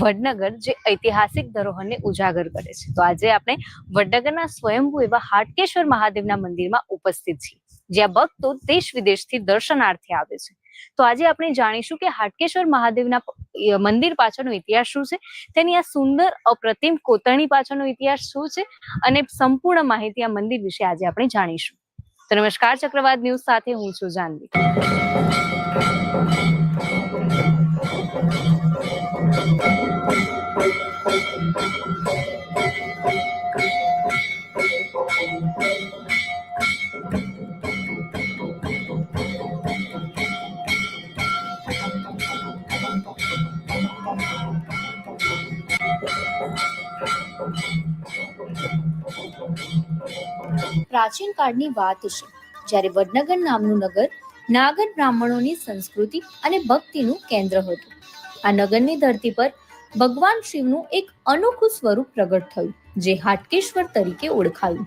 વડનગર જે ઐતિહાસિક ધરોહરને ઉજાગર કરે છે. તો આજે આપણે વડનગરના સ્વયંભૂ એવા હાટકેશ્વર મહાદેવના મંદિરમાં ઉપસ્થિત છીએ, જ્યાં ભક્તો દેશ વિદેશથી દર્શનાર્થે આવે છે. તો આજે આપણે જાણીશું કે હાટકેશ્વર મહાદેવના મંદિર પાછળનો ઇતિહાસ શું છે? તેની આ સુંદર, અપ્રતિમ કોતરણી પાછળનો ઇતિહાસ શું છે? અને સંપૂર્ણ માહિતી આ મંદિર વિશે આજે આપણે જાણીશું. તો નમસ્કાર ચક્રવાત ન્યૂઝ સાથે, હું છું જાનવી. પ્રાચીન કાળની વાત છે, જ્યારે વડનગર નામનું નગર નાગર બ્રાહ્મણોની સંસ્કૃતિ અને ભક્તિનું કેન્દ્ર હતું. આ નગરની ધરતી પર ભગવાન શિવનું એક અનોખું સ્વરૂપ પ્રગટ થયું જે હાટકેશ્વર તરીકે ઓળખાયું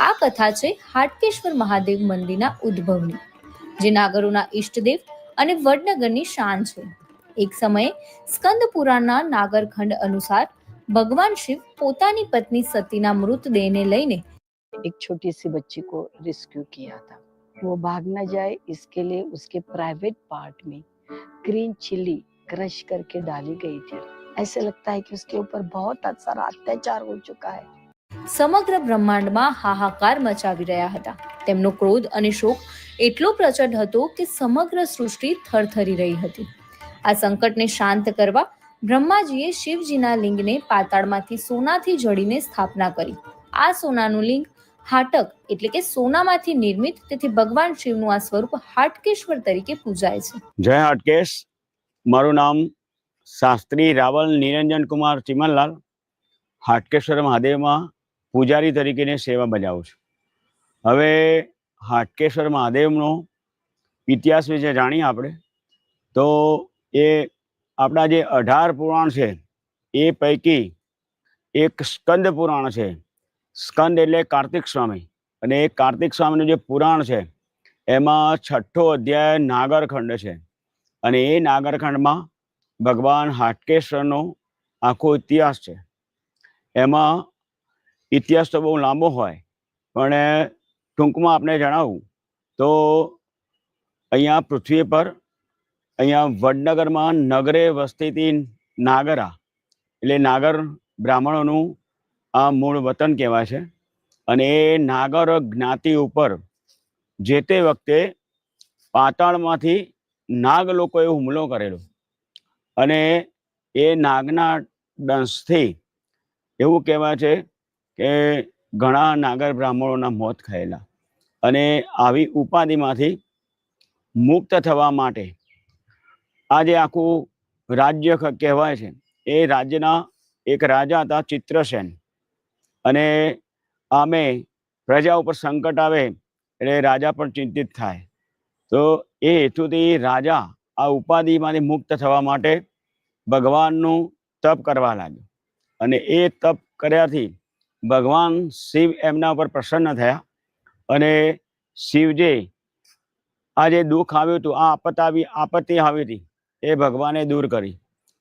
આ કથા છે હાટકેશ્વર મહાદેવ મંદિરના ઉદ્ભવની જે નાગરોના ઈષ્ટદેવ અને વડનગરની શાન છે એક સમયે સ્કંદ પુરાણના નાગરખંડ અનુસાર ભગવાન શિવ પોતાની પત્ની સતીના મૃતદેહને લઈને एक छोटी सी बच्ची को रेस्क्यू किया था वो भाग न जाए इसके लिए उसके प्राइवेट पार्ट में ग्रीन चिल्ली क्रश करके डाली गई थी ऐसे लगता है कि उसके ऊपर बहुत सारा अत्याचार हो चुका है સમગ્ર બ્રહ્માંડમાં હાહાકાર મચાવી રહ્યા હતા તેમનો ક્રોધ અને શોક એટલો પ્રચંડ હતો કે સમગ્ર સૃષ્ટિ થરથરી રહી હતી આ સંકટને શાંત કરવા બ્રહ્માજીએ શિવજીના લિંગને પાતાળમાંથી સોનાથી જડીને સ્થાપના કરી આ સોનાનું લિંગ હાટક એટલે કે સોનામાંથી નિર્મિત તેથી ભગવાન શિવનું આ સ્વરૂપ હાટકેશ્વર તરીકે પૂજાય છે જય હાટકેશ મારું નામ શાસ્ત્રી રાવલ નિરંજન કુમાર ચિમનલાલ, હાટકેશ્વર મહાદેવમાં પૂજારી તરીકેની સેવા બજાવું છું. હવે હાટકેશ્વર મહાદેવનો ઇતિહાસ વિશે જાણીએ આપણે, તો એ આપણા જે અઢાર પુરાણ છે, એ પૈકી એક સ્કંદ પુરાણ છે. સ્કંદ એટલે કાર્તિક સ્વામી, અને એ કાર્તિક સ્વામીનું જે પુરાણ છે, એમાં છઠ્ઠો અધ્યાય નાગરખંડ છે. અને એ નાગરખંડમાં ભગવાન હાટકેશ્વરનો આખો ઇતિહાસ છે. એમાં ઇતિહાસ તો બહુ લાંબો હોય, પણ ટૂંકમાં આપણે જણાવું તો અહીંયા પૃથ્વી પર, અહીંયા વડનગરમાં નગરે વસ્તીથી નાગરા, એટલે નાગર બ્રાહ્મણોનું આ મૂળ વતન કહેવાય છે. અને એ નાગર જ્ઞાતિ ઉપર જે તે વખતે પાતાળમાંથી નાગ લોકોએ હુમલો કરેલો. અને એ નાગના દંશથી એવું કહેવાય છે કે ઘણા નાગર બ્રાહ્મણોના મોત થયેલા. અને આવી ઉપાધિમાંથી મુક્ત થવા માટે આ જે આખું રાજ્ય કહેવાય છે. એ રાજ્યના એક રાજા હતા ચિત્રસેન. અને આમે પ્રજા ઉપર સંકટ આવે એટલે રાજા પણ ચિંતિત થાય. તો એ હેતુથી રાજા આ ઉપાધિમાંથી મુક્ત થવા માટે ભગવાનનું તપ કરવા લાગ્યો. અને એ તપ કર્યાથી ભગવાન શિવ એમના ઉપર પ્રસન્ન થયા અને શિવજે આ જે દુઃખ આવ્યું હતું, આ આપત આપત્તિ આવી હતી, એ ભગવાને દૂર કરી.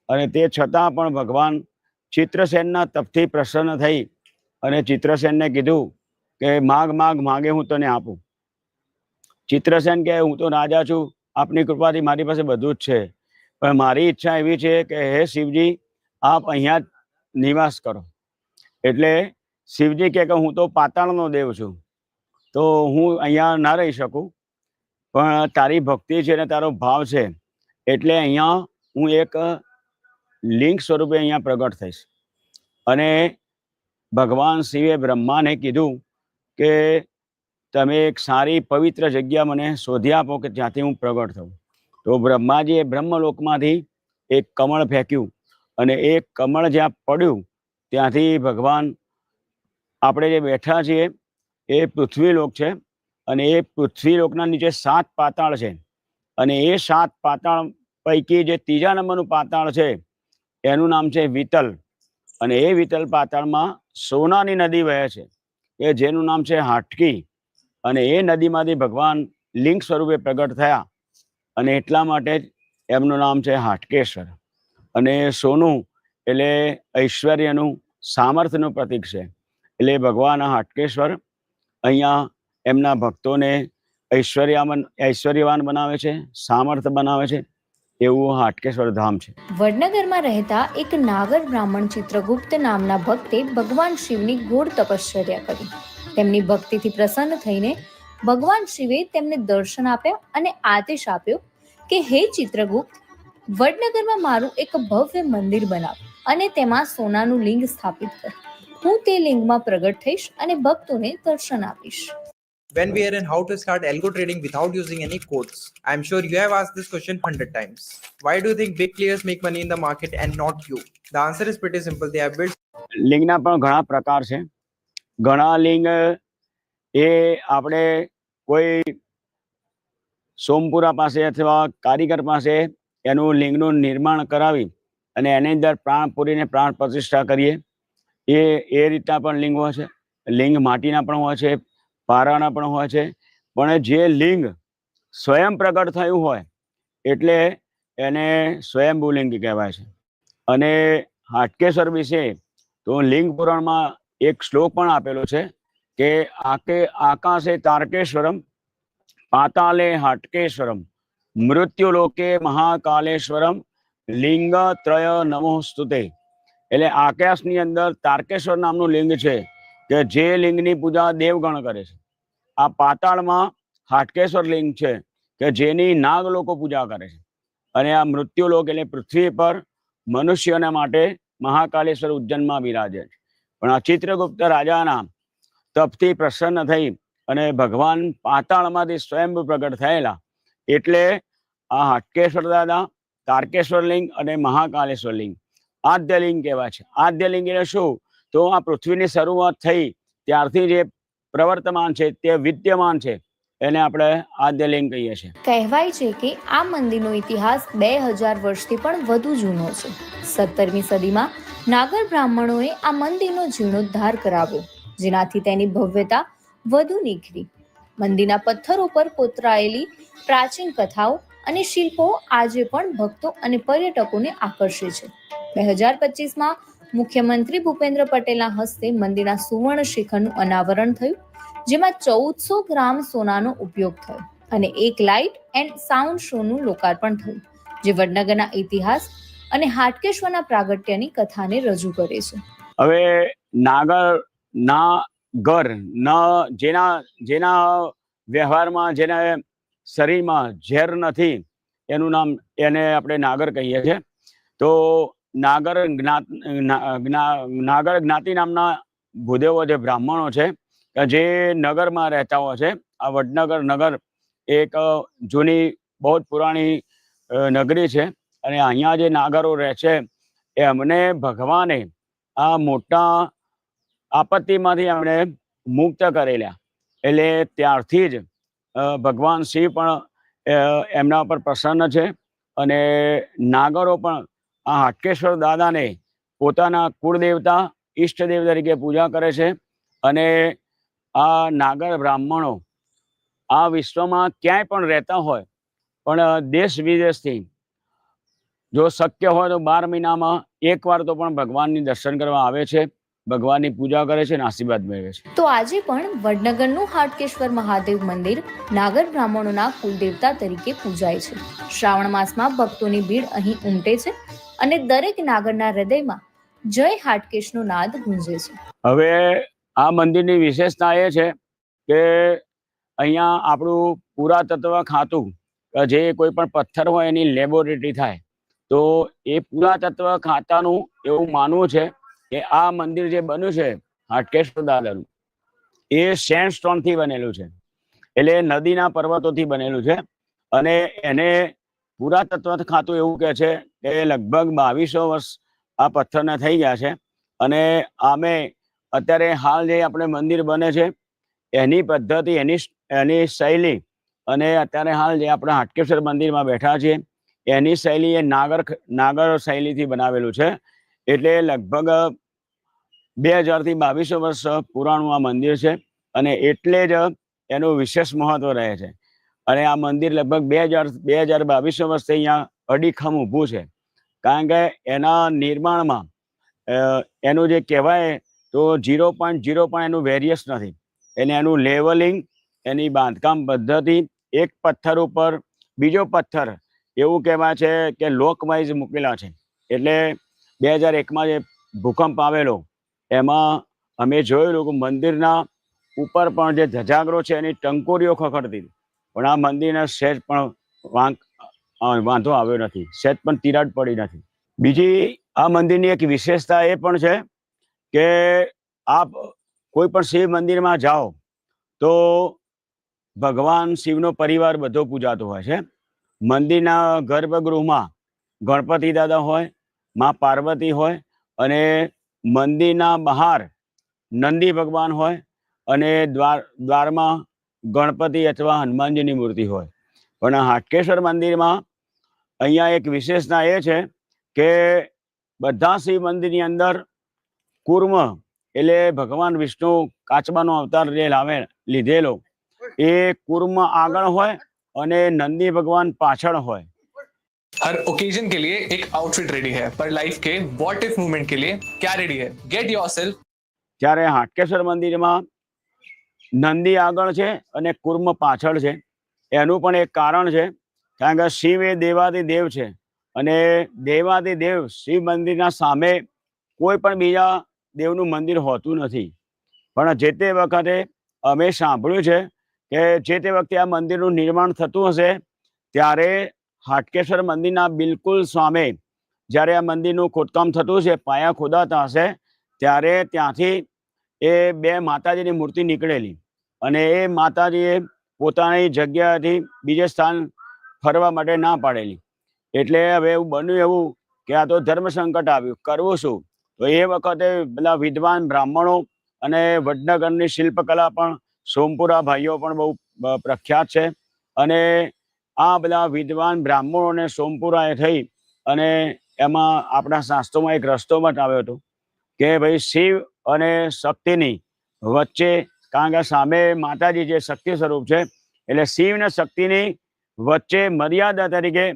અને તે છતાં પણ ભગવાન ચિત્રસેનના તપથી પ્રસન્ન થઈ અને ચિત્રસેનને કીધું કે માગ માગ, માગે હું તને આપું. ચિત્રસેન કે, હું તો રાજા છું. આપની કૃપાથી મારી પાસે બધું જ છે. પણ મારી ઈચ્છા એવી છે કે, હે શિવજી, આપ અહીંયા નિવાસ કરો. એટલે શિવજી કહે કે હું તો પાતાળનો દેવ છું. તો હું અહીંયા ના રહી શકું. પણ તારી ભક્તિ છે ને તારો ભાવ છે, એટલે અહીંયા હું એક લિંગ સ્વરૂપે અહીંયા પ્રગટ થઈશ. અને ભગવાન શિવે બ્રહ્માને કીધું કે તમે એક સારી પવિત્ર જગ્યા મને શોધી આપો કે જ્યાંથી હું પ્રગટ થઉં. તો બ્રહ્માજીએ બ્રહ્મલોકમાંથી એક કમળ ફેંક્યું અને એ કમળ જ્યાં પડ્યું ત્યાંથી ભગવાન આપણે જે બેઠા છીએ એ પૃથ્વીલોક છે અને એ પૃથ્વીલોકના નીચે સાત પાતાળ છે. અને એ સાત પાતાળ પૈકી જે ત્રીજા નંબરનું પાતાળ છે એનું નામ છે વિતલ. અને એ વિતલ પાતાળમાં સોનાની નદી વહે છે. એ જેનું નામ છે હાટકી. અને એ નદીમાંથી ભગવાન લિંગ સ્વરૂપે પ્રગટ થયા. અને એટલા માટે જ એમનું નામ છે હાટકેશ્વર. અને સોનું એટલે ઐશ્વર્યનું સામર્થ્યનું પ્રતીક છે. એટલે ભગવાન હાટકેશ્વર અહીંયા એમના ભક્તોને ઐશ્વર્યામન, ઐશ્વર્યવાન બનાવે છે, સામર્થ્ય બનાવે છે, એવું હાટકેશ્વર ધામ છે. વડનગરમાં રહેતા એક નાગર બ્રાહ્મણ ચિત્રગુપ્ત નામના ભક્તે ભગવાન શિવની ઘોર તપશ્ચર્યા કરી. તેમની ભક્તિથી પ્રસન્ન થઈને ભગવાન શિવે તેમને દર્શન આપ્યા અને આદેશ આપ્યો કે હે ચિત્રગુપ્ત વડનગરમાં મારું એક ભવ્ય મંદિર બનાવ અને તેમાં સોનાનું લિંગ સ્થાપિત કર હું તે લિંગમાં પ્રગટ થઈશ અને ભક્તોને દર્શન આપીશ when we are in how to start algo trading without using any codes. I'm sure you have asked this question 100 times. Why do you think big players make money in the market and not you? The answer is pretty simple. They have built લિંગના પણ ઘણા પ્રકાર છે ઘણા લિંગ એ આપણે કોઈ સોમપુરા પાસે અથવા કારીગર પાસે એનું લિંગનું નિર્માણ કરાવી અને એની અંદર પ્રાણ પૂરીને પ્રાણ પ્રતિષ્ઠા કરીએ. એ એ રીતના પણ લિંગ હોય છે. લિંગ માટીના પણ હોય છે, પારાના પણ હોય છે. પણ જે લિંગ સ્વયં પ્રગટ થયું હોય એટલે એને સ્વયંભૂ લિંગ કહેવાય છે. અને હાટકેશ્વર વિશે તો લિંગ પુરાણમાં એક શ્લોક પણ આપેલો છે કે આકે આકાશે તારકેશ્વરમ, પાતાલે હાટકેશ્વરમ, મૃત્યુલોકે મહાકાલેશ્વરમ લિંગ ત્રય નમો સ્તુતે એટલે આકાશની અંદર તારકેશ્વર નામનું લિંગ છે કે જે લિંગની પૂજા દેવગણ કરે છે. આ પાતાળમાં હાટકેશ્વર લિંગ છે કે જેની નાગ લોકો પૂજા કરે છે. અને આ મૃત્યુલોક એટલે પૃથ્વી પર મનુષ્યના માટે મહાકાલેશ્વર ઉજ્જૈનમાં બિરાજે છે. પણ આ ચિત્રગુપ્ત રાજાના તપથી પ્રસન્ન થઈ અને ભગવાન પાતાળમાંથી સ્વયં પ્રગટ થયેલા. એટલે આ હાટકેશ્વર દાદા, તારકેશ્વર લિંગ અને મહાકાલેશ્વર લિંગ. આદ્ય લિંગ કહેવાય છે. આદ્ય લિંગ એટલે શું? તો આ પૃથ્વીની શરૂઆત થઈ, ત્યારથી જે પ્રવર્તમાન છે તે વિદ્યમાન છે. એને આપણે આદ્ય લિંગ કહીએ છીએ. કહેવાય છે કે આ મંદિરનો ઇતિહાસ બે હજાર વર્ષથી પણ વધુ જૂનો છે. સત્તરમી સદીમાં નાગર બ્રાહ્મણોએ આ મંદિરનો જીર્ણોદ્ધાર કરાવ્યો, જેનાથી તેની ભવ્યતા વધુ નીખરી. મંદિરના પથ્થરો પર કોતરાયેલી પ્રાચીન કથાઓ અને શિલ્પો આજે પણ ભક્તો અને પર્યટકોને આકર્ષે છે. બે હજાર પચીસમાં મુખ્યમંત્રી ભૂપેન્દ્ર પટેલના હસ્તે મંદિરના સુવર્ણ શિખરનું અનાવરણ થયું, જેમાં ચૌદસો ગ્રામ સોનાનો ઉપયોગ થયો અને એક લાઇટ એન્ડ સાઉન્ડ શોનું લોકાર્પણ થયું, જે વડનગરના ઇતિહાસ અને હાટકેશ્વરના પ્રાગટ્યની કથાને રજૂ કરે છે. હવે નાગર, ના ઘર, ન જેના જેના વ્યવહારમાં, જેના શરીરમાં ઝેર નથી, એનું નામ એને આપણે નાગર કહીએ છીએ. તો નાગર જ્ઞાત નાગર જ્ઞાતિ નામના ભૂદેવો જે બ્રાહ્મણો છે જે નગરમાં રહેતા હોય છે, આ વડનગર નગર એક જૂની, બહુ જ પુરાણી નગરી છે. અને અહીંયા જે નાગરો રહે છે એ અમને ભગવાને આ મોટા આપત્તિમાંથી એમણે મુક્ત કરેલા. એટલે ત્યારથી જ ભગવાન શિવ પણ એમના પર પ્રસન્ન છે અને નાગરો પણ આ હાટકેશ્વર દાદાને પોતાના કુળદેવતા ઈષ્ટદેવ તરીકે પૂજા કરે છે અને આ નાગર બ્રાહ્મણો આ વિશ્વમાં ક્યાંય પણ રહેતા હોય, પણ દેશ વિદેશથી જો શક્ય હોય તો બાર મહિનામાં એકવાર તો પણ ભગવાનની દર્શન કરવા આવે છે ભગવાનની પૂજા કરે છે અને આશીર્વાદ મેળવે છે. તો આજે પણ વડનગરનું હાટકેશ્વર મહાદેવ મંદિર નાગર બ્રાહ્મણોના કુલદેવતા તરીકે પૂજાય છે. શ્રાવણ માસમાં ભક્તોની ભીડ અહીં ઉમટે છે અને દરેક નાગરના હૃદયમાં જય હાટકેશનો નાદ ગુંજે છે. હવે આ મંદિરની વિશેષતા એ છે કે અહીંયા આપણું પુરાતત્વ ખાતું જે કોઈ પણ પથ્થર હોય એની લેબોરેટરી થાય તો એ પુરાતત્વ ખાતાનું એવું માનવું છે કે આ મંદિર જે બન્યું છે હાટકેશ્વર દાદાનું, એ સેન્ડથી બનેલું છે. એટલે નદીના પર્વતોથી બનેલું છે અને એને પુરાતત્વ ખાતું એવું કહે છે કે લગભગ બાવીસો વર્ષ આ પથ્થરના થઈ ગયા છે અને આમે અત્યારે હાલ જે આપણે મંદિર બને છે, એની પદ્ધતિ, એની એની શૈલી અને અત્યારે હાલ જે આપણે હાટકેશ્વર મંદિરમાં બેઠા છીએ એની શૈલી એ નાગર નાગર શૈલીથી બનાવેલું છે. એટલે લગભગ બે હજારથી બાવીસો વર્ષ પુરાણું આ મંદિર છે અને એટલે જ એનું વિશેષ મહત્વ રહે છે. અને આ મંદિર લગભગ બે હજાર બે હજાર બાવીસો વર્ષથી અહીંયા અડીખમ ઊભું છે. કારણ કે એના નિર્માણમાં એનું જે કહેવાય તો ઝીરો પોઈન્ટ ઝીરો પણ એનું વેરિયસ નથી. એટલે એનું લેવલિંગ એની બાંધકામ પદ્ધતિ, એક પથ્થર ઉપર બીજો પથ્થર એવું કહેવાય છે કે લોક વાઇઝ મૂકેલા છે. એટલે બે હજાર એકમાં જે ભૂકંપ આવેલો, એમાં અમે જોયેલું કે મંદિરના ઉપર પણ જે ધજાગરો છે એની ટંકોરીઓ ખખડતી પણ આ મંદિરના સહેજ પણ વાંક વાંધો આવ્યો નથી. સહેજ પણ તિરાડ પડી નથી. બીજી આ મંદિરની એક વિશેષતા એ પણ છે કે આપ કોઈ પણ શિવ મંદિરમાં જાઓ તો ભગવાન શિવનો પરિવાર બધો પૂજાતો હોય છે. મંદિરના ગર્ભગૃહમાં ગણપતિ દાદા હોય, માં પાર્વતી હોય અને મંદિરના બહાર નંદી ભગવાન હોય અને દ્વાર, દ્વારમાં ગણપતિ અથવા હનુમાનજીની મૂર્તિ હોય. પણ હાટકેશ્વર મંદિરમાં અહીંયા એક વિશેષતા એ છે કે બધા શિવ મંદિરની અંદર કુર્મ એટલે ભગવાન વિષ્ણુ કાચબાનો અવતાર જે લાવે, લીધેલો, એ કુર્મ આગળ હોય અને નંદી ભગવાન પાછળ હોય हर ओकेजन के लिए एक आउटफिट रेडी है पर लाइफ के वॉट इफ मूवमेंट के लिए क्या रेडी है गेट योर सेल्फ ત્યારે હાટકેશ્વર મંદિરમાં નંદી આગળ છે અને કુર્મ પાછળ છે એનું પણ એક કારણ છે કારણ કે શિવ એ દેવાદી દેવ છે અને દેવાદી દેવ શિવ મંદિરના સામે કોઈ પણ બીજા દેવનું મંદિર હોતું નથી પણ જે તે વખતે અમે સાંભળ્યું છે કે જે તે વખતે આ મંદિરનું નિર્માણ થતું હશે, ત્યારે હાટકેશ્વર મંદિરના બિલકુલ સામે જ્યારે આ મંદિરનું ખોદકામ થતું છે પાયા ખોદાતા હશે, ત્યારે ત્યાંથી એ બે માતાજીની મૂર્તિ નીકળેલી. અને એ માતાજીએ પોતાની જગ્યાથી બીજે સ્થાન ફરવા માટે ના પાડેલી. એટલે હવે એવું બન્યું એવું કે આ તો ધર્મ સંકટ આવ્યું. કરવું શું? તો એ વખતે પેલા વિદ્વાન બ્રાહ્મણો અને વડનગરની શિલ્પકલા પણ સોમપુરા ભાઈઓ પણ બહુ પ્રખ્યાત છે. અને આ બધા વિદ્વાન બ્રાહ્મણો અને સોમપુરાએ થઈ અને એમાં આપણા શાસ્ત્રોમાં એક રસ્તો બતાવ્યો હતો કે ભાઈ શિવ અને શક્તિની વચ્ચે કારણ કે સામે માતાજી જે શક્તિ સ્વરૂપ છે, એટલે શિવ અને શક્તિની વચ્ચે મર્યાદા તરીકે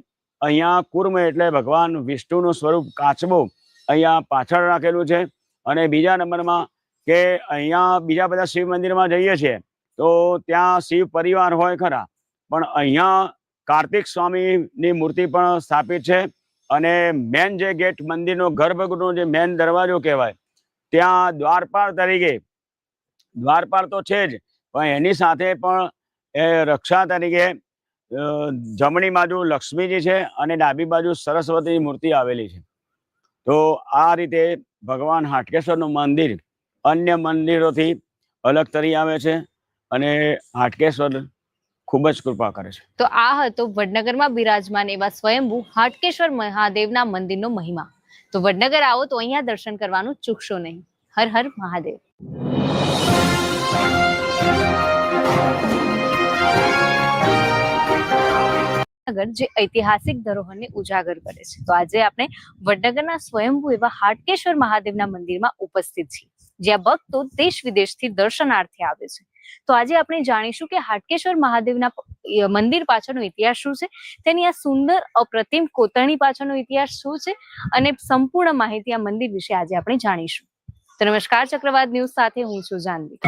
અહીંયા કુર્મ એટલે ભગવાન વિષ્ણુનું સ્વરૂપ કાચબો અહીંયા પાછળ રાખેલું છે. અને બીજા નંબરમાં કે અહીંયા બીજા બધા શિવ મંદિરમાં જઈએ છીએ, તો ત્યાં શિવ પરિવાર હોય ખરા. પણ અહીંયા કાર્તિક સ્વામીની મૂર્તિ પણ સ્થાપિત છે અને મેન જે ગેટ મંદિરનો, ગર્ભગૃહનો જે મેન દરવાજો કહેવાય, ત્યાં દ્વારપાળ તરીકે, દ્વારપાળ તો છે જ, પણ એની સાથે પણ એ રક્ષા તરીકે જમણી બાજુ લક્ષ્મીજી છે અને ડાબી બાજુ સરસ્વતીની મૂર્તિ આવેલી છે. તો આ રીતે ભગવાન હાટકેશ્વરનું મંદિર અન્ય મંદિરોથી અલગ તરી આવે છે અને હાટકેશ્વર ખૂબ જ કૃપા કરે છે. તો આ હતો વડનગરમાં બિરાજમાન એવા સ્વયંભૂ હાટકેશ્વર મહાદેવના મંદિરનો મહિમા. તો વડનગર આવો તો અહીંયા દર્શન કરવાનું ચૂકશો નહીં. હર હર મહાદેવ. વડનગર જે ઐતિહાસિક ધરોહરને ઉજાગર કરે છે. તો આજે આપણે વડનગરના સ્વયંભૂ એવા હાટકેશ્વર મહાદેવના મંદિરમાં ઉપસ્થિત છીએ. જ્યાં ભક્તો દેશ વિદેશથી દર્શનાર્થે આવે છે. તો આજે આપણે જાણીશું કે હાટકેશ્વર મહાદેવના મંદિર પાછળનો ઇતિહાસ શું છે? તેની આ સુંદર, અપ્રતિમ કોતરણી પાછળનો ઇતિહાસ શું છે? અને સંપૂર્ણ માહિતી આ મંદિર વિશે આજે આપણે જાણીશું. તો નમસ્કાર ચક્રવાત ન્યૂઝ સાથે, હું છું જાનવી.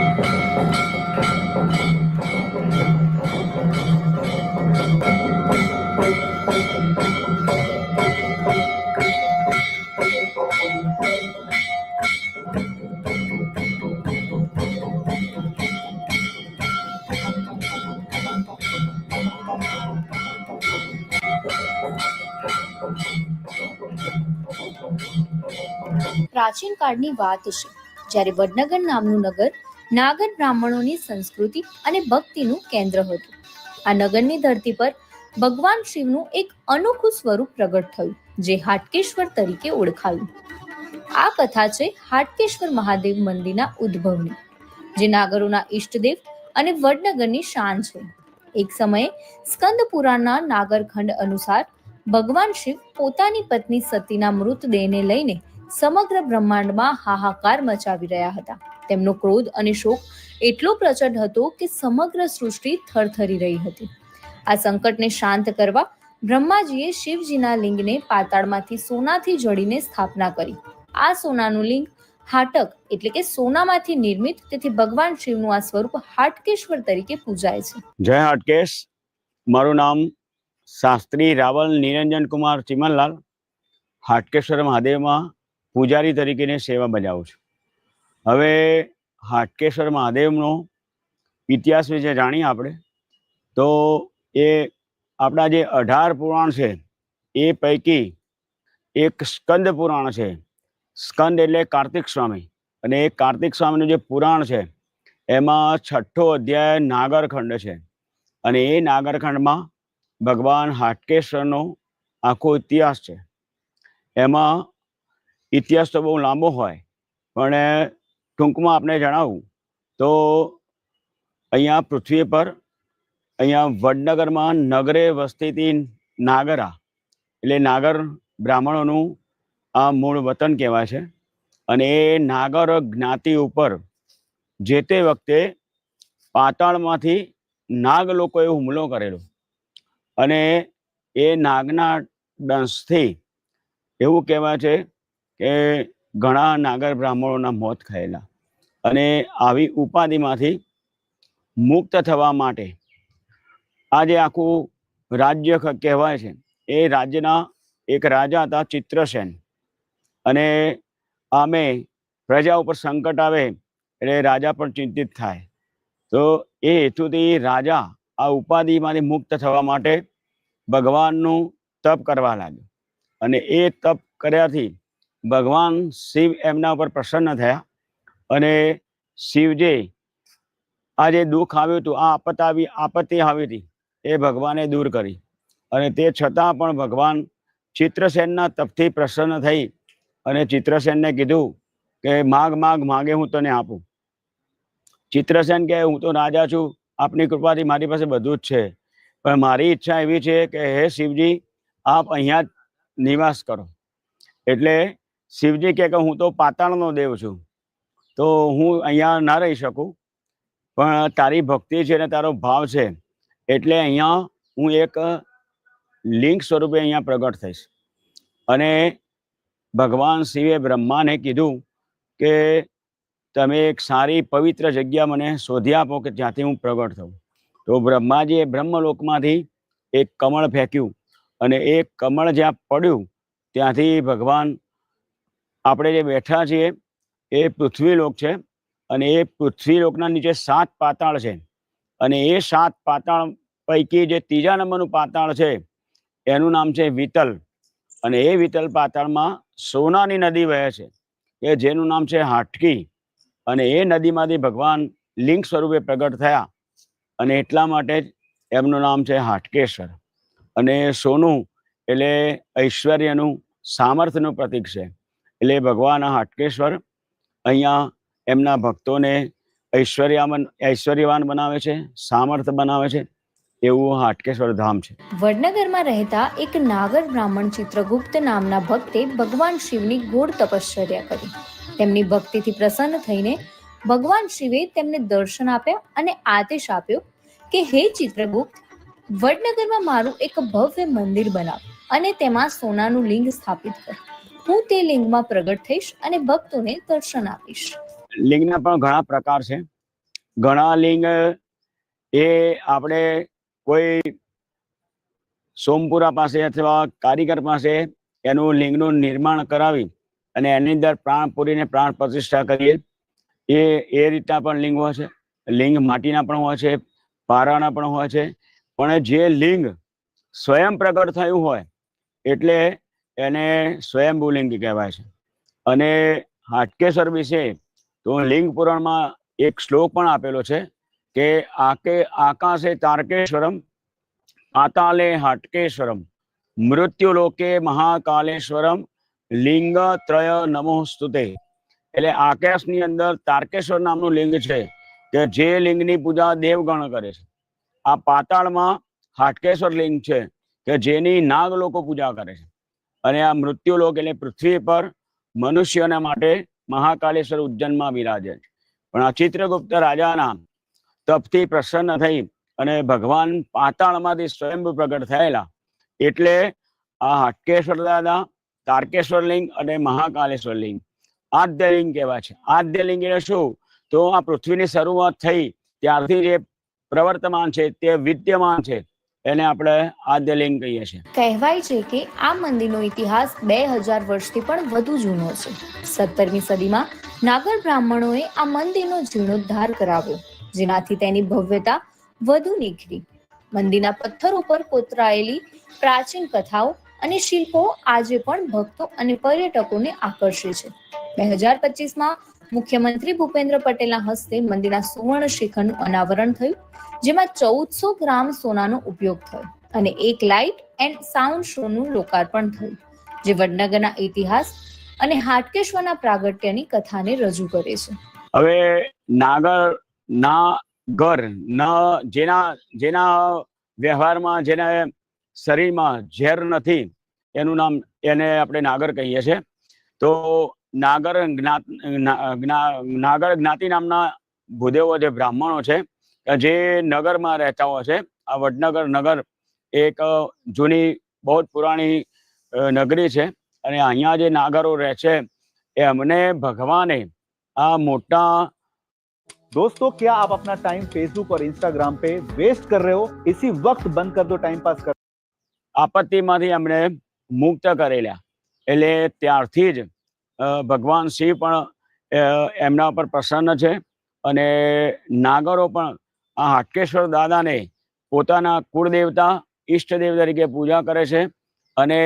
પ્રાચીન કાળની વાત છે, જ્યારે વડનગર નામનું નગર નાગર બ્રાહ્મણોની સંસ્કૃતિ અને ભક્તિનું કેન્દ્ર હતું. આ નગરની ધરતી પર ભગવાન શિવનું એક અનોખું સ્વરૂપ પ્રગટ થયું, જે હાટકેશ્વર તરીકે ઓળખાયું. આ કથા છે હાટકેશ્વર મહાદેવ મંદિરના ઉદ્ભવની, જે નાગરોના ઈષ્ટદેવ અને વડનગરની શાન છે. એક સમયે સ્કંદ પુરાણના નાગરખંડ અનુસાર ભગવાન શિવ પોતાની પત્ની સતીના મૃતદેહને લઈને સમગ્ર બ્રહ્માંડમાં હાહાકાર મચાવી રહ્યા હતા. તેમનો ક્રોધ અને શોક એટલો પ્રચંડ હતો કે સમગ્ર સૃષ્ટિ થરથરી રહી હતી. આ સંકટને શાંત કરવા બ્રહ્માજીએ શિવજીના લિંગને પાતાળમાંથી સોનાથી જડીને સ્થાપના કરી. આ સોનાનું લિંગ હાટક એટલે કે સોનામાંથી નિર્મિત તેથી ભગવાન શિવનું આ સ્વરૂપ હાટકેશ્વર તરીકે પૂજાય છે. જય હાટકેશ. મારું નામ શાસ્ત્રી રાવલ નિરંજન કુમાર ચિમનલાલ. હાટકેશ્વર મહાદેવમાં પૂજારી તરીકેની સેવા બજાવું છું. હવે હાટકેશ્વર મહાદેવનો ઇતિહાસ વિશે જાણીએ આપણે, તો એ આપણા જે અઢાર પુરાણ છે, એ પૈકી એક સ્કંદ પુરાણ છે. સ્કંદ એટલે કાર્તિક સ્વામી, અને એ કાર્તિક સ્વામીનું જે પુરાણ છે, એમાં છઠ્ઠો અધ્યાય નાગરખંડ છે. અને એ નાગરખંડમાં ભગવાન હાટકેશ્વરનો આખો ઇતિહાસ છે. એમાં ઇતિહાસ તો બહુ લાંબો હોય, પણ ટૂંકમાં આપણે જણાવું તો અહીંયા પૃથ્વી પર, અહીંયા વડનગરમાં નગરે વસ્તીથી નાગરા, એટલે નાગર બ્રાહ્મણોનું આ મૂળ વતન કહેવાય છે. અને એ નાગર જ્ઞાતિ ઉપર જે તે વખતે પાતાળમાંથી નાગ લોકોએ હુમલો કરેલો. અને એ નાગના દંશથી એવું કહેવાય છે કે ઘણા નાગર બ્રાહ્મણોના મોત થયેલા. અને આવી ઉપાધિમાંથી મુક્ત થવા માટે આ જે આખું રાજ્ય કહેવાય છે. એ રાજ્યના એક રાજા હતા ચિત્રસેન. અને આમે પ્રજા ઉપર સંકટ આવે એટલે રાજા પણ ચિંતિત થાય. તો એ હેતુથી રાજા આ ઉપાધિમાંથી મુક્ત થવા માટે ભગવાનનું તપ કરવા લાગ્યો. અને એ તપ કર્યાથી ભગવાન શિવ એમના ઉપર પ્રસન્ન થયા અને શિવજે આ જે દુઃખ આવ્યું હતું, આ આપત આવી, આપત્તિ આવી હતી, એ ભગવાને દૂર કરી. અને તે છતાં પણ ભગવાન ચિત્રસેનના તપથી પ્રસન્ન થઈ અને ચિત્રસેનને કીધું કે માગ માગ, માગે હું તને આપું. ચિત્રસેન કે હું તો રાજા છું, આપની કૃપાથી મારી પાસે બધું જ છે. પણ મારી ઈચ્છા એવી છે કે હે શિવજી, આપ અહીંયા જ નિવાસ કરો. એટલે શિવજી કહે કે હું તો પાતાળનો દેવ છું. તો હું અહીંયા ના રહી શકું. પણ તારી ભક્તિ છે ને તારો ભાવ છે, એટલે અહીંયા હું એક લિંગ સ્વરૂપે અહીંયા પ્રગટ થઈશ. અને ભગવાન શિવે બ્રહ્માને કીધું કે તમે એક સારી પવિત્ર જગ્યા મને શોધી આપો કે જ્યાંથી હું પ્રગટ થઉં. તો બ્રહ્માજીએ બ્રહ્મલોકમાંથી એક કમળ ફેંક્યું અને એ કમળ જ્યાં પડ્યું ત્યાંથી ભગવાન આપણે જે બેઠા છીએ, એ પૃથ્વીલોક છે અને એ પૃથ્વીલોકના નીચે સાત પાતાળ છે. અને એ સાત પાતાળ પૈકી જે ત્રીજા નંબરનું પાતાળ છે, એનું નામ છે વિતલ. અને એ વિતલ પાતાળમાં સોનાની નદી વહે છે, કે જેનું નામ છે હાટકી. અને એ નદીમાંથી ભગવાન લિંગ સ્વરૂપે પ્રગટ થયા અને એટલા માટે જ એમનું નામ છે હાટકેશ્વર. અને સોનું એટલે ઐશ્વર્યનું, સામર્થ્યનું પ્રતીક છે. એટલે ભગવાન હાટકેશ્વર અહીંયા એમના ભક્તોને ઐશ્વર્યામન, ઐશ્વર્યવાન બનાવે છે, સામર્થ બનાવે છે, એવું હાટકેશ્વર ધામ છે. વડનગરમાં રહેતા એક નાગર બ્રાહ્મણ ચિત્રગુપ્ત નામના ભક્તે ભગવાન શિવની ગોળ તપશ્ચર્યા કરી. તેમની ભક્તિથી પ્રસન્ન થઈને ભગવાન શિવે તેમને દર્શન આપ્યા અને આદેશ આપ્યો કે, હે ચિત્રગુપ્ત, વડનગરમાં મારું એક ભવ્ય મંદિર બનાવ અને તેમાં સોનાનું લિંગ સ્થાપિત કર. હું તે લિંગમાં પ્રગટ થઈશ અને ભક્તોને દર્શન આપીશ. લિંગના પણ ઘણા પ્રકાર છે. ઘણા લિંગ એ આપણે કોઈ સોમપુરા પાસે અથવા કારીગર પાસે એનું લિંગનું નિર્માણ કરાવી અને એની અંદર પ્રાણ પૂરીને પ્રાણ પ્રતિષ્ઠા કરીએ. એ એ રીતના પણ લિંગ હોય છે. લિંગ માટીના પણ હોય છે પારાના પણ હોય છે. પણ જે લિંગ સ્વયં પ્રગટ થયું હોય, એટલે એને સ્વયંભૂ લિંગ કહેવાય છે. અને હાટકેશ્વર વિશે તો લિંગ પુરાણમાં એક શ્લોક પણ આપેલો છે કે આકે આકાશે તારકેશ્વરમ, પાતાલે હાટકેશ્વરમ, મૃત્યુલોકે મહાકાલેશ્વરમ લિંગ ત્રય નમોસ્તુતે. એટલે આકાશની અંદર તારકેશ્વર નામનું લિંગ છે કે જે લિંગની પૂજા દેવગણ કરે છે. આ પાતાળમાં હાટકેશ્વર લિંગ છે કે જેની નાગ લોકો પૂજા કરે છે. અને આ મૃત્યુલોક એટલે પૃથ્વી પર મનુષ્યના માટે મહાકાલેશ્વર ઉજ્જૈનમાં બિરાજે છે પણ આ ચિત્રગુપ્ત રાજાના તપથી પ્રસન્ન થઈ અને ભગવાન પાતાળમાંથી સ્વયંભૂ પ્રગટ થયેલા એટલે આ હાટકેશ્વર દાદા, તારકેશ્વર લિંગ અને મહાકાલેશ્વર લિંગ. આદ્ય લિંગ કહેવાય છે. આદ્ય લિંગ એટલે શું? તો આ પૃથ્વીની શરૂઆત થઈ ત્યારથી જે પ્રવર્તમાન છે તે વિદ્યમાન છે. એને આપણે આદ્યલિંગ કહીએ છીએ. કહેવાય છે કે આ મંદિરનો ઇતિહાસ બે હજાર વર્ષથી પણ વધુ જૂનો છે. સત્તરમી સદીમાં નાગર બ્રાહ્મણોએ આ મંદિરનો જીર્ણોદ્ધાર કરાવ્યો, જેનાથી તેની ભવ્યતા વધુ નીકળી મંદિરના પથ્થર ઉપર કોતરાયેલી પ્રાચીન કથાઓ અને શિલ્પો આજે પણ ભક્તો અને પર્યટકોને આકર્ષે છે. બે હજાર પચીસમાં મુખ્યમંત્રી ભૂપેન્દ્ર પટેલના હસ્તે મંદિરના સુવર્ણ શિખરનું અનાવરણ થયું, જેમાં ચૌદસો ગ્રામ સોનાનો ઉપયોગ થયો અને એક લાઇટ એન્ડ સાઉન્ડ શોનું લોકાર્પણ થયું, જે વડનગરના ઇતિહાસ અને હાટકેશ્વરના પ્રાગટ્યની કથાને રજૂ કરે છે. હવે નાગર ના ઘર ન, જેના જેના વ્યવહારમાં, જેના શરીરમાં ઝેર નથી, એનું નામ એને આપણે નાગર કહીએ છીએ. તો નાગર જ્ઞાત ના- જ્ઞા- નાગર જ્ઞાતિ નામના ભૂદેવો જે બ્રાહ્મણો છે જે નગરમાં રહેતા હોય છે આ વડનગર નગર એક અ, જૂની બહુ જ પુરાણી અ, નગરી છે અને અહીંયા જે નાગરો રહે છે એ અમને ભગવાને આ મોટા दोस्तों क्या आप अपना टाइम फेसबुक और इंस्टाग्राम पे वेस्ट कर रहे हो इसी वक्त बंद कर दो टाइम पास कर આપત્તિમાંથી એમણે મુક્ત કરેલા એટલે ત્યારથી જ અ, ભગવાન શિવ પણ એમના પર પ્રસન્ન છે અને નાગરો પણ આ હાટકેશ્વર દાદાને પોતાના કુળદેવતા ઈષ્ટદેવ તરીકે પૂજા કરે છે અને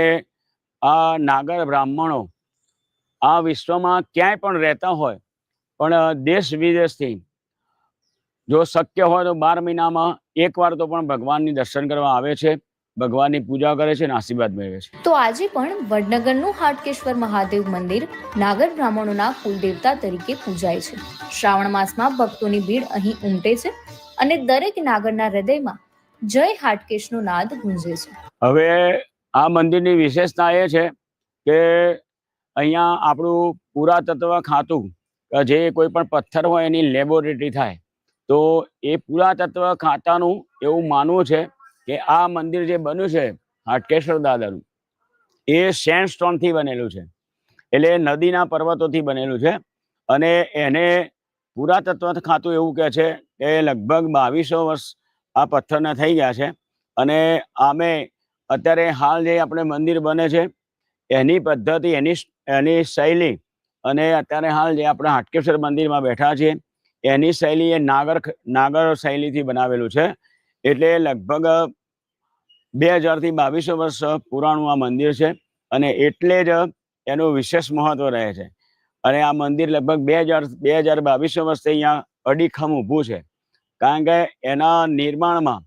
આ નાગર બ્રાહ્મણો આ વિશ્વમાં ક્યાંય પણ રહેતા હોય, પણ દેશ વિદેશથી જો શક્ય હોય તો બાર મહિનામાં એકવાર તો પણ ભગવાનની દર્શન કરવા આવે છે. ભગવાનની પૂજા કરે છે અને આશીર્વાદ મેળવે છે. તો આજે પણ વડનગરનું હાટકેશ્વર મહાદેવ મંદિર નાગર બ્રાહ્મણોના કુલદેવતા તરીકે પૂજાય છે. શ્રાવણ માસમાં ભક્તોની ભીડ અહીં ઉમટે છે અને દરેક નાગરના હૃદયમાં જય હાટકેશનો નાદ ગુંજે છે. હવે આ મંદિરની વિશેષતા એ છે કે અહીંયા આપણું પુરાતત્વ ખાતું જે કોઈ પણ પથ્થર હોય એની લેબોરેટરી થાય તો એ પુરાતત્વ ખાતાનું એવું માનવું છે કે આ મંદિર જે બન્યું છે, હાટકેશ્વર દાદાનું, એ સેન્ડસ્ટોનથી બનેલું છે. એટલે નદીના પર્વતોથી બનેલું છે અને એને પુરાતત્વ ખાતું એવું કહે છે કે લગભગ બાવીસો વર્ષ આ પથ્થરના થઈ ગયા છે અને આમે અત્યારે હાલ જે આપણે મંદિર બને છે, એની પદ્ધતિ, એની એની શૈલી અને અત્યારે હાલ જે આપણે હાટકેશ્વર મંદિરમાં બેઠા છીએ, એની શૈલી એ નાગર નાગર શૈલીથી બનાવેલું છે. એટલે લગભગ બે હજારથી બાવીસો વર્ષ પુરાણું આ મંદિર છે અને એટલે જ એનું વિશેષ મહત્વ રહે છે. અને આ મંદિર લગભગ બે હજાર બે હજાર બાવીસો વર્ષથી અહીંયા અડીખમ ઊભું છે. કારણ કે એના નિર્માણમાં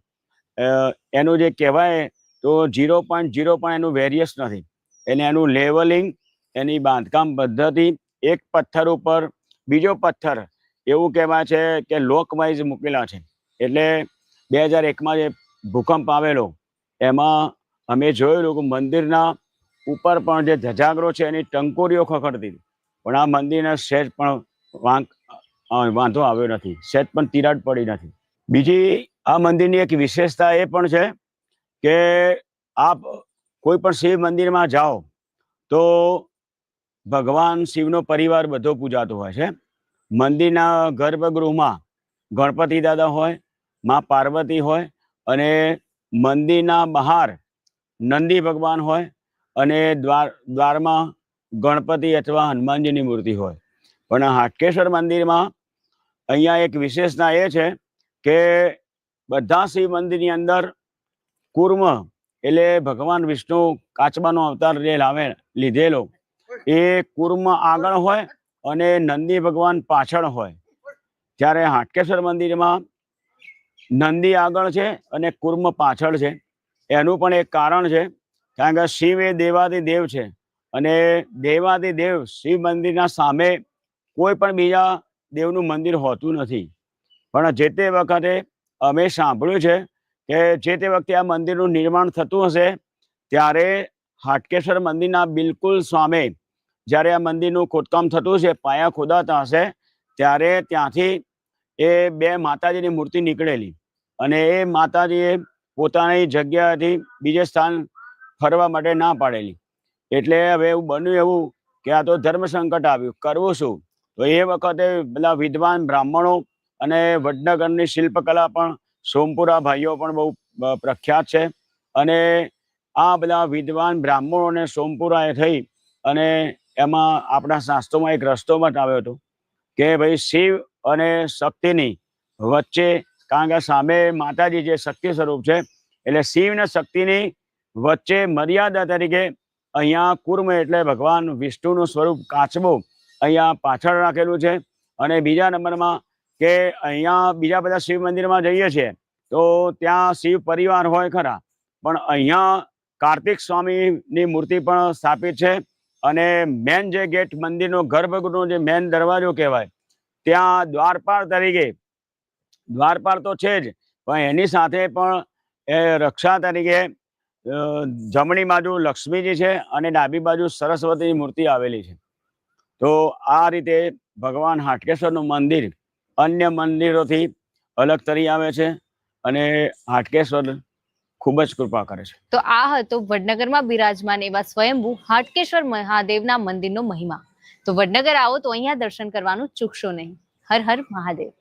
એનું જે કહેવાય તો ઝીરો પોઈન્ટ ઝીરો પણ એનું વેરિયસ નથી. એટલે એનું લેવલિંગ, એની બાંધકામ પદ્ધતિ, એક પથ્થર ઉપર બીજો પથ્થર એવું કહેવાય છે કે લોકવાઇઝ મૂકેલા છે. એટલે બે હજાર એકમાં જે ભૂકંપ આવેલો એમાં અમે જોયેલું કે મંદિરના ઉપર પણ જે ધજાગરો છે એની ટંકોરીઓ ખખડતી હતી. પણ આ મંદિરના સહેજ પણ વાંક વાંધો આવ્યો નથી. સહેજ પણ તિરાડ પડી નથી. બીજી આ મંદિરની એક વિશેષતા એ પણ છે કે આપ કોઈ પણ શિવ મંદિરમાં જાઓ તો ભગવાન શિવનો પરિવાર બધો પૂજાતો હોય છે. મંદિરના ગર્ભગૃહમાં ગણપતિ દાદા હોય, મા પાર્વતી હોય અને મંદિરના બહાર નંદી ભગવાન હોય અને દ્વાર, દ્વારમાં ગણપતિ અથવા હનુમાનજીની મૂર્તિ હોય. પણ હાટકેશ્વર મંદિરમાં અહીંયા એક વિશેષતા એ છે કે બધા શિવ મંદિરની અંદર કુર્મ એટલે ભગવાન વિષ્ણુ કાચબાનો અવતાર જે લાવે, લીધેલો, એ કુર્મ આગળ હોય અને નંદી ભગવાન પાછળ હોય. જ્યારે હાટકેશ્વર મંદિરમાં નંદી આગળ છે અને કુર્મ પાછળ છે. એનું પણ એક કારણ છે, કારણ કે શિવ એ દેવાદી દેવ છે અને દેવાદી દેવ શિવ મંદિરના સામે કોઈ પણ બીજા દેવનું મંદિર હોતું નથી. પણ જે તે વખતે અમે સાંભળ્યું છે કે જે તે વખતે આ મંદિરનું નિર્માણ થતું હશે, ત્યારે હાટકેશ્વર મંદિરના બિલકુલ સામે જ્યારે આ મંદિરનું ખોદકામ થતું હશે, પાયા ખોદાતા હશે, ત્યારે ત્યાંથી એ બે માતાજીની મૂર્તિ નીકળેલી. અને એ માતાજીએ પોતાની જગ્યાથી બીજે સ્થાન ફરવા માટે ના પાડેલી. એટલે હવે એવું બન્યું એવું કે આ તો ધર્મ સંકટ આવ્યું. કરવું શું? તો એ વખતે પેલા વિદ્વાન બ્રાહ્મણો અને વડનગરની શિલ્પકલા પણ, સોમપુરા ભાઈઓ પણ બહુ પ્રખ્યાત છે. અને આ બધા વિદ્વાન બ્રાહ્મણો અને સોમપુરાએ થઈ અને એમાં આપણા શાસ્ત્રોમાં એક રસ્તો બતાવ્યો હતો કે ભાઈ શિવ અને શક્તિની વચ્ચે કારણ કે સામે માતાજી જે શક્તિ સ્વરૂપ છે, એટલે શિવ શક્તિની વચ્ચે મર્યાદા તરીકે અહીંયા કુર્મ એટલે ભગવાન વિષ્ણુનું સ્વરૂપ કાચબો અહીંયા પાછળ રાખેલું છે. અને બીજા નંબરમાં કે અહીંયા બીજા બધા શિવ મંદિરમાં જઈએ છીએ, તો ત્યાં શિવ પરિવાર હોય ખરા, પણ અહીંયા કાર્તિક સ્વામીની મૂર્તિ પણ સ્થાપિત છે. અને મેન જે ગેટ મંદિરનો ગર્ભગૃહનો જે મેન દરવાજો કહેવાય, ત્યાં દ્વારપાળ તરીકે દ્વારપાળ તો છે જ, પણ એની સાથે પણ એ રક્ષા તરીકે જમણી બાજુ લક્ષ્મીજી છે અને ડાબી બાજુ સરસ્વતીની મૂર્તિ આવેલી છે. તો આ રીતે ભગવાન હાટકેશ્વરનું મંદિર અન્ય મંદિરોથી અલગ તરી આવે છે અને હાટકેશ્વર ખૂબ જ કૃપા કરે છે. તો આ હતો વડનગરમાં બિરાજમાન એવા સ્વયંભૂ હાટકેશ્વર મહાદેવના મંદિરનો મહિમા. તો વડનગર આવો તો અહીંયા દર્શન કરવાનું ચૂકશો નહીં. હર હર મહાદેવ.